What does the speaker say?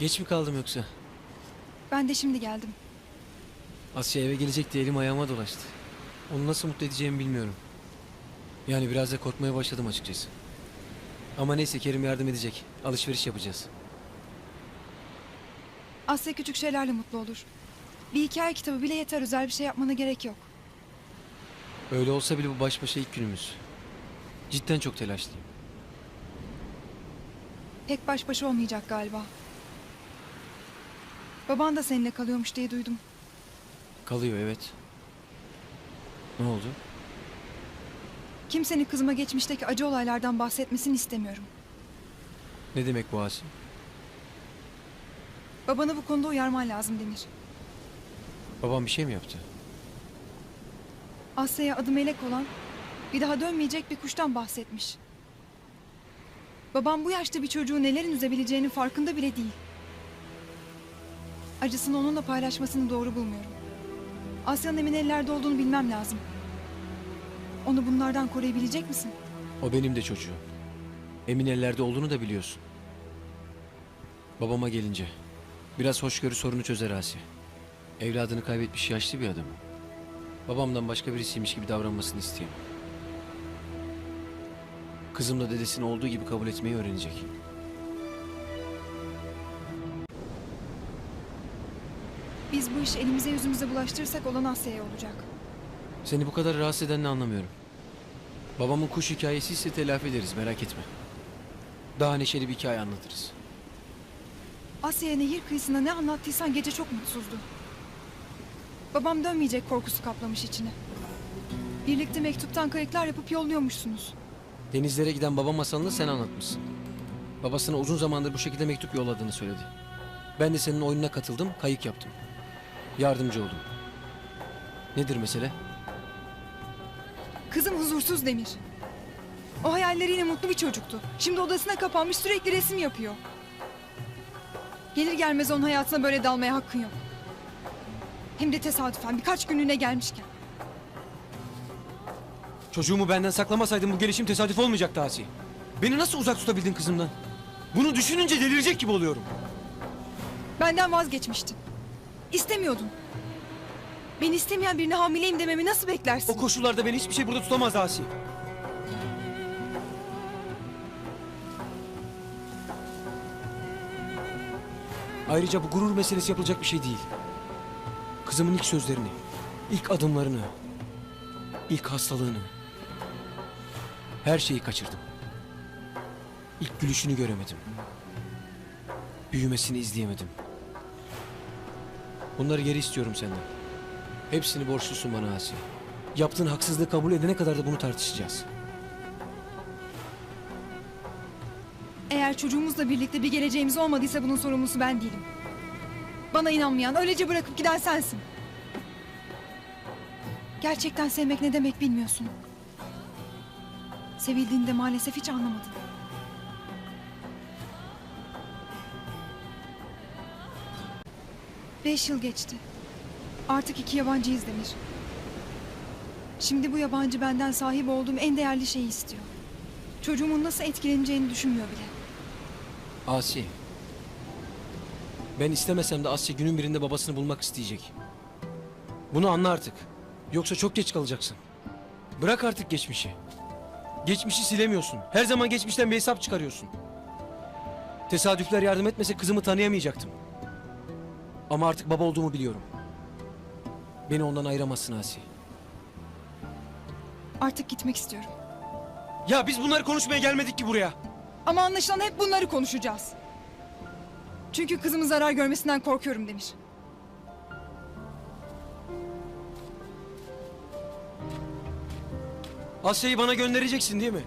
Geç mi kaldım yoksa? Ben de şimdi geldim. Asya eve gelecek diye elim ayağıma dolaştı. Onu nasıl mutlu edeceğimi bilmiyorum. Yani biraz da korkmaya başladım açıkçası. Ama neyse Kerim yardım edecek. Alışveriş yapacağız. Asya küçük şeylerle mutlu olur. Bir hikaye kitabı bile yeter özel bir şey yapmana gerek yok. Öyle olsa bile bu baş başa ilk günümüz. Cidden çok telaşlıyım. Pek baş başa olmayacak galiba. Baban da seninle kalıyormuş diye duydum. Kalıyor evet. Ne oldu? Kimsenin kızıma geçmişteki acı olaylardan bahsetmesini istemiyorum. Ne demek bu Asim? Babanı bu konuda uyarman lazım Demir. Babam bir şey mi yaptı? Asya'ya adı melek olan, bir daha dönmeyecek bir kuştan bahsetmiş. Babam bu yaşta bir çocuğu nelerin üzebileceğinin farkında bile değil. Acısını onunla paylaşmasını doğru bulmuyorum. Asya'nın emin ellerde olduğunu bilmem lazım. Onu bunlardan koruyabilecek misin? O benim de çocuğum. Emin ellerde olduğunu da biliyorsun. Babama gelince biraz hoşgörü sorunu çözer Asi. Evladını kaybetmiş yaşlı bir adam. Babamdan başka birisiymiş gibi davranmasını isteyemem. Kızım da dedesini olduğu gibi kabul etmeyi öğrenecek. Biz bu işi elimize yüzümüze bulaştırırsak olan Asya'ya olacak. Seni bu kadar rahatsız eden ne anlamıyorum. Babamın kuş hikayesi ise telafi ederiz merak etme. Daha neşeli bir hikaye anlatırız. Asya'ya nehir kıyısında ne anlattıysan gece çok mutsuzdu. Babam dönmeyecek korkusu kaplamış içini. Birlikte mektuptan kayıklar yapıp yolluyormuşsunuz. Denizlere giden baba masalını sen anlatmışsın. Babasına uzun zamandır bu şekilde mektup yolladığını söyledi. Ben de senin oyununa katıldım, kayık yaptım. Yardımcı oldum. Nedir mesele? Kızım huzursuz Demir. O hayalleriyle mutlu bir çocuktu. Şimdi odasına kapanmış sürekli resim yapıyor. Gelir gelmez onun hayatına böyle dalmaya hakkın yok. Hem de tesadüfen birkaç günlüğüne gelmişken. Çocuğumu benden saklamasaydın bu gelişim tesadüf olmayacaktı Asi. Beni nasıl uzak tutabildin kızımdan? Bunu düşününce delirecek gibi oluyorum. Benden vazgeçmiştin. İstemiyordun. Beni istemeyen birine hamileyim dememi nasıl beklersin? O koşullarda beni hiçbir şey burada tutamaz Asi. Ayrıca bu gurur meselesi yapılacak bir şey değil. Kızımın ilk sözlerini, ilk adımlarını, ilk hastalığını, her şeyi kaçırdım. İlk gülüşünü göremedim. Büyümesini izleyemedim. Bunları geri istiyorum senden. Hepsini borçlusun bana Asi. Yaptığın haksızlığı kabul edene kadar da bunu tartışacağız. Eğer çocuğumuzla birlikte bir geleceğimiz olmadıysa bunun sorumlusu ben değilim. Bana inanmayan, öylece bırakıp giden sensin. Gerçekten sevmek ne demek bilmiyorsun. Sevildiğini de maalesef hiç anlamadın. Beş yıl geçti. Artık iki yabancıyız Demir. Şimdi bu yabancı benden sahip olduğum en değerli şeyi istiyor. Çocuğumun nasıl etkileneceğini düşünmüyor bile. Asi. Ben istemesem de Asya günün birinde babasını bulmak isteyecek. Bunu anla artık. Yoksa çok geç kalacaksın. Bırak artık geçmişi. Geçmişi silemiyorsun. Her zaman geçmişten bir hesap çıkarıyorsun. Tesadüfler yardım etmese kızımı tanıyamayacaktım. Ama artık baba olduğumu biliyorum. Beni ondan ayıramazsın Asi. Artık gitmek istiyorum. Ya biz bunları konuşmaya gelmedik ki buraya. Ama anlaşılan hep bunları konuşacağız. Çünkü kızımın zarar görmesinden korkuyorum Demir. Asya'yı bana göndereceksin değil mi?